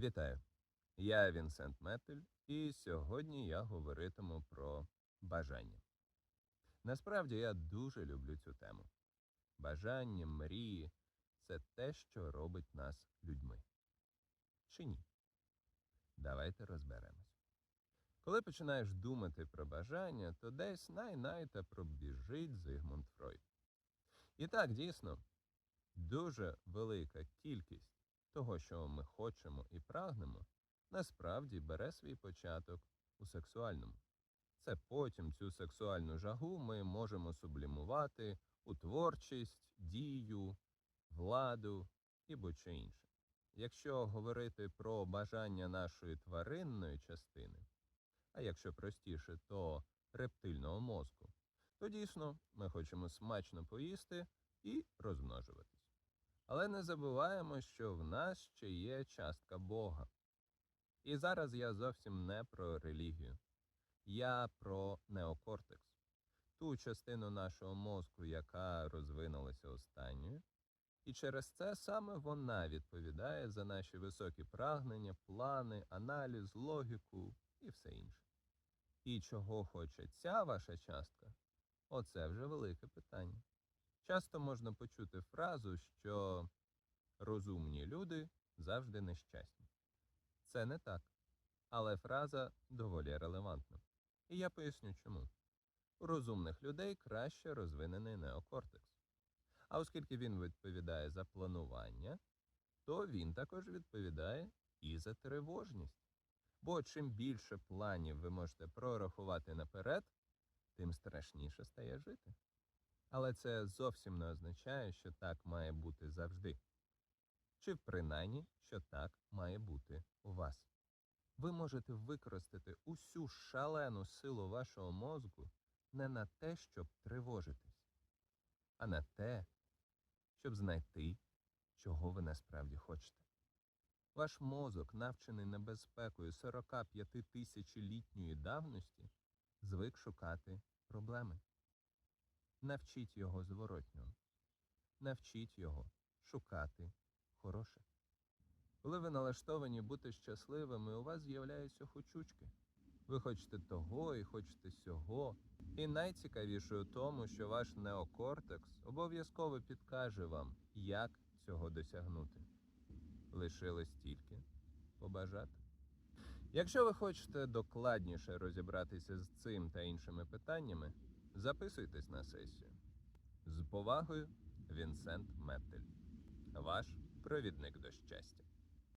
Вітаю! Я Вінсент Метель, і сьогодні я говоритиму про бажання. Насправді я дуже люблю цю тему. Бажання, мрії це те, що робить нас людьми. Чи ні? Давайте розберемось. Коли починаєш думати про бажання, то десь най-най та пробіжить Зигмунд Фройд. І так, дійсно, дуже велика кількість того, що ми хочемо і прагнемо, насправді бере свій початок у сексуальному. Це потім цю сексуальну жагу ми можемо сублімувати у творчість, дію, владу і будь-що інше. Якщо говорити про бажання нашої тваринної частини, а якщо простіше, то рептильного мозку, то дійсно ми хочемо смачно поїсти і розмножуватись. Але не забуваємо, що в нас ще є частка Бога. І зараз я зовсім не про релігію, я про неокортекс, ту частину нашого мозку, яка розвинулася останньою, і через це саме вона відповідає за наші високі прагнення, плани, аналіз, логіку і все інше. І чого хоче ця ваша частка, оце вже велике питання. Часто можна почути фразу, що розумні люди завжди нещасні. Це не так, але фраза доволі релевантна. І я поясню чому. У розумних людей краще розвинений неокортекс. А оскільки він відповідає за планування, то він також відповідає і за тривожність. Бо чим більше планів ви можете прорахувати наперед, тим страшніше стає жити. Але це зовсім не означає, що так має бути завжди. Чи принаймні, що так має бути у вас. Ви можете використати усю шалену силу вашого мозку не на те, щоб тривожитись, а на те, щоб знайти, чого ви насправді хочете. Ваш мозок, навчений небезпекою 45 тисячолітньої давності, звик шукати проблеми. Навчіть його зворотнього. Навчіть його шукати хороше. Коли ви налаштовані бути щасливими, у вас з'являються хочучки. Ви хочете того і хочете сього. І найцікавіше у тому, що ваш неокортекс обов'язково підкаже вам, як цього досягнути. Лишилось тільки побажати. Якщо ви хочете докладніше розібратися з цим та іншими питаннями, записуйтесь на сесію. З повагою, Вінсент Меттель, ваш провідник до щастя.